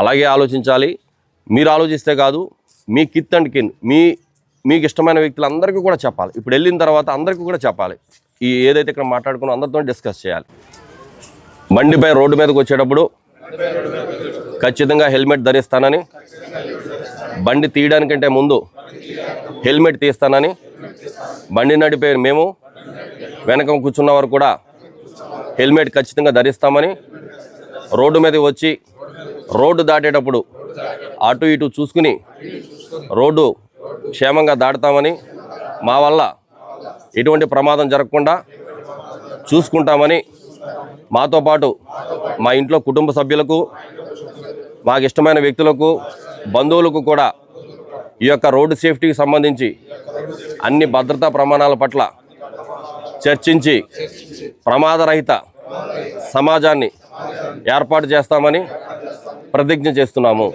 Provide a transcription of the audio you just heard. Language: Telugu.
అలాగే ఆలోచించాలి. మీరు ఆలోచిస్తే కాదు మీ కిత్ అండ్ కిన్ మీ మీకు ఇష్టమైన వ్యక్తులందరికీ కూడా చెప్పాలి. ఇప్పుడు వెళ్ళిన తర్వాత అందరికీ కూడా చెప్పాలి. ఈ ఏదైతే ఇక్కడ మాట్లాడుకున్నా అందరితో డిస్కస్ చేయాలి. బండిపై రోడ్డు మీదకి వచ్చేటప్పుడు ఖచ్చితంగా హెల్మెట్ ధరిస్తానని బండి తీయడానికంటే ముందు హెల్మెట్ తీస్తానని బండి నడిపే మేము వెనక కూర్చున్న వారు కూడా హెల్మెట్ ఖచ్చితంగా ధరిస్తామని రోడ్డు మీద వచ్చి రోడ్డు దాటేటప్పుడు అటు ఇటు చూసుకుని రోడ్డు క్షేమంగా దాటుతామని మా వల్ల ఎటువంటి ప్రమాదం జరగకుండా చూసుకుంటామని మాతో పాటు మా ఇంట్లో కుటుంబ సభ్యులకు మాకు ఇష్టమైన వ్యక్తులకు బంధువులకు కూడా ఈ యొక్క రోడ్డు సేఫ్టీకి సంబంధించి అన్ని భద్రతా ప్రమాణాల పట్ల చర్చించి ప్రమాదరహిత సమాజాన్ని ఏర్పాటు చేస్తామని ప్రతిజ్ఞ చేస్తున్నాము.